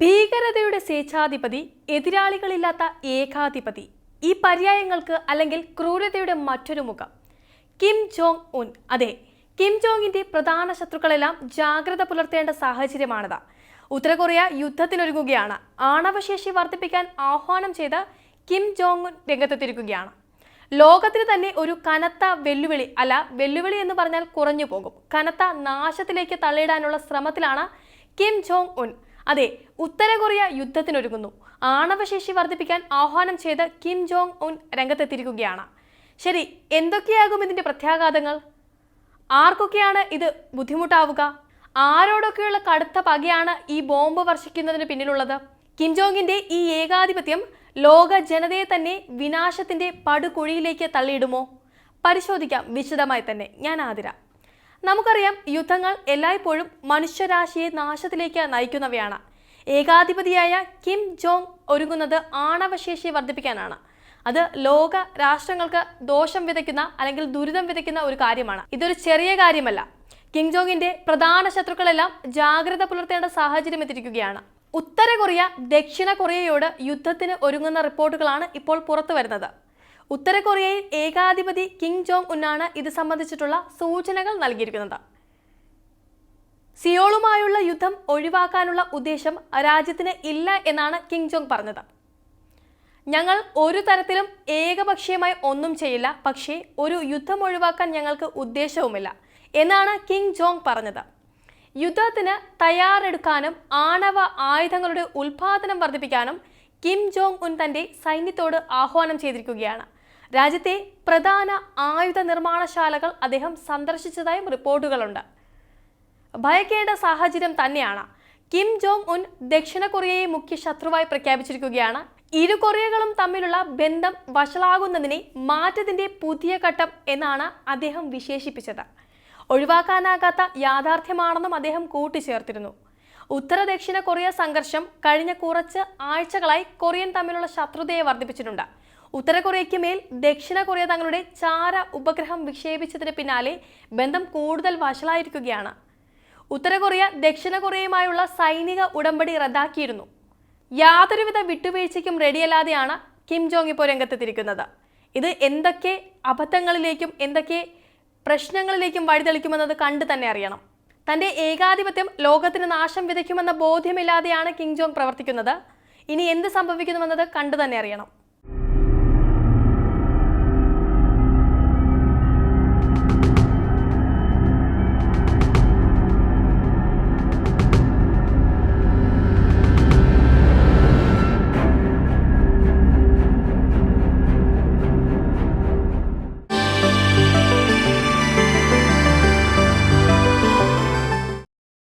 ഭീകരതയുടെ സ്വേച്ഛാധിപതി എതിരാളികളില്ലാത്ത ഏകാധിപതി ഈ പര്യായങ്ങൾക്ക് അല്ലെങ്കിൽ ക്രൂരതയുടെ മറ്റൊരു മുഖം. കിം ജോങ് ഉൻ അതെ കിം ജോങ്ങിന്റെ പ്രധാന ശത്രുക്കളെല്ലാം ജാഗ്രത പുലർത്തേണ്ട സാഹചര്യമാണിത്. ഉത്തര കൊറിയ യുദ്ധത്തിനൊരുങ്ങുകയാണ്. ആണവശേഷി വർദ്ധിപ്പിക്കാൻ ആഹ്വാനം ചെയ്ത കിം ജോങ് ഉൻ രംഗത്തെത്തിരിക്കുകയാണ് ലോകത്തിന് തന്നെ ഒരു കനത്ത വെല്ലുവിളി അല്ല വെല്ലുവിളി എന്ന് പറഞ്ഞാൽ കുറഞ്ഞു പോകും കനത്ത നാശത്തിലേക്ക് തള്ളിയിടാനുള്ള ശ്രമത്തിലാണ് കിം ജോങ് ഉൻ. അതെ ഉത്തര കൊറിയ യുദ്ധത്തിനൊരുങ്ങുന്നു. ആണവശേഷി വർദ്ധിപ്പിക്കാൻ ആഹ്വാനം ചെയ്ത കിം ജോങ് ഉൻ രംഗത്തെത്തിയിരിക്കുകയാണ്. ശരി എന്തൊക്കെയാകും ഇതിന്റെ പ്രത്യാഘാതങ്ങൾ? ആർക്കൊക്കെയാണ് ഇത് ബുദ്ധിമുട്ടാവുക? ആരോടൊക്കെയുള്ള കടുത്ത പകയാണ് ഈ ബോംബ് വർഷിക്കുന്നതിന് പിന്നിലുള്ളത്? കിം ജോങ്ങിന്റെ ഈ ഏകാധിപത്യം ലോക ജനതയെ തന്നെ വിനാശത്തിന്റെ പടുകുഴിയിലേക്ക് തള്ളിയിടുമോ? പരിശോധിക്കാം വിശദമായി തന്നെ. ഞാൻ ആതിര. നമുക്കറിയാം യുദ്ധങ്ങൾ എല്ലായ്പ്പോഴും മനുഷ്യരാശിയെ നാശത്തിലേക്ക് നയിക്കുന്നവയാണ്. ഏകാധിപതിയായ കിം ജോങ് ഒരുങ്ങുന്നത് ആണവശേഷി വർദ്ധിപ്പിക്കാനാണ്. അത് ലോക രാഷ്ട്രങ്ങൾക്ക് ദോഷം വിതയ്ക്കുന്ന അല്ലെങ്കിൽ ദുരിതം വിതയ്ക്കുന്ന ഒരു കാര്യമാണ്. ഇതൊരു ചെറിയ കാര്യമല്ല. കിം ജോങ്ങിന്റെ പ്രധാന ശത്രുക്കളെല്ലാം ജാഗ്രത പുലർത്തേണ്ട സാഹചര്യം എത്തിയിരിക്കുകയാണ്. ഉത്തര കൊറിയ ദക്ഷിണ കൊറിയയോട് യുദ്ധത്തിന് ഒരുങ്ങുന്ന റിപ്പോർട്ടുകളാണ് ഇപ്പോൾ പുറത്തു വരുന്നത് ഉത്തര കൊറിയയിൽ ഏകാധിപതി കിം ജോങ് ഉന്നാണ് ഇത് സംബന്ധിച്ചിട്ടുള്ള സൂചനകൾ നൽകിയിരിക്കുന്നത്. സിയോളുമായുള്ള യുദ്ധം ഒഴിവാക്കാനുള്ള ഉദ്ദേശം രാജ്യത്തിന് ഇല്ല എന്നാണ് കിം ജോങ് പറഞ്ഞത്. ഞങ്ങൾ ഒരു തരത്തിലും ഏകപക്ഷീയമായി ഒന്നും ചെയ്യില്ല പക്ഷേ ഒരു യുദ്ധം ഒഴിവാക്കാൻ ഞങ്ങൾക്ക് ഉദ്ദേശവുമില്ല എന്നാണ് കിങ് ജോങ് പറഞ്ഞത്. യുദ്ധത്തിന് തയ്യാറെടുക്കാനും ആണവ ആയുധങ്ങളുടെ ഉൽപാദനം വർദ്ധിപ്പിക്കാനും കിം ജോങ് ഉൻ തന്റെ സൈന്യത്തോട് ആഹ്വാനം ചെയ്തിരിക്കുകയാണ്. രാജ്യത്തെ പ്രധാന ആയുധ നിർമ്മാണശാലകൾ അദ്ദേഹം സന്ദർശിച്ചതായും റിപ്പോർട്ടുകളുണ്ട്. ഭയക്കേണ്ട സാഹചര്യം തന്നെയാണ്. കിം ജോങ് ഉൻ ദക്ഷിണ കൊറിയയെ മുഖ്യ ശത്രുവായി പ്രഖ്യാപിച്ചിരിക്കുകയാണ്. ഇരു കൊറിയകളും തമ്മിലുള്ള ബന്ധം വഷളാകുന്നതിനെ മാറ്റത്തിന്റെ പുതിയ ഘട്ടം എന്നാണ് അദ്ദേഹം വിശേഷിപ്പിച്ചത്. ഒഴിവാക്കാനാകാത്ത യാഥാർത്ഥ്യമാണെന്നും അദ്ദേഹം കൂട്ടിച്ചേർത്തിരുന്നു. ഉത്തര ദക്ഷിണ കൊറിയ സംഘർഷം കഴിഞ്ഞ കുറച്ച് ആഴ്ചകളായി കൊറിയൻ തമ്മിലുള്ള ശത്രുതയെ വർദ്ധിപ്പിച്ചിട്ടുണ്ട്. ഉത്തര കൊറിയയ്ക്ക് മേൽ ദക്ഷിണ കൊറിയ തങ്ങളുടെ ചാര ഉപഗ്രഹം വിക്ഷേപിച്ചതിന് പിന്നാലെ ബന്ധം കൂടുതൽ വഷളായിരിക്കുകയാണ്. ഉത്തര കൊറിയ ദക്ഷിണ കൊറിയയുമായുള്ള സൈനിക ഉടമ്പടി റദ്ദാക്കിയിരുന്നു. യാതൊരുവിധ വിട്ടുവീഴ്ചയ്ക്കും റെഡിയല്ലാതെയാണ് കിം ജോങ് ഇപ്പോൾ രംഗത്തെത്തിരിക്കുന്നത് ഇത് എന്തൊക്കെ അബദ്ധങ്ങളിലേക്കും എന്തൊക്കെ പ്രശ്നങ്ങളിലേക്കും വഴിതെളിക്കുമെന്നത് കണ്ടു തന്നെ അറിയണം. തന്റെ ഏകാധിപത്യം ലോകത്തിന് നാശം വിതയ്ക്കുമെന്ന ബോധ്യമില്ലാതെയാണ് കിങ് ജോങ് പ്രവർത്തിക്കുന്നത്. ഇനി എന്ത് സംഭവിക്കുന്നുവെന്നത് കണ്ടു തന്നെ അറിയണം.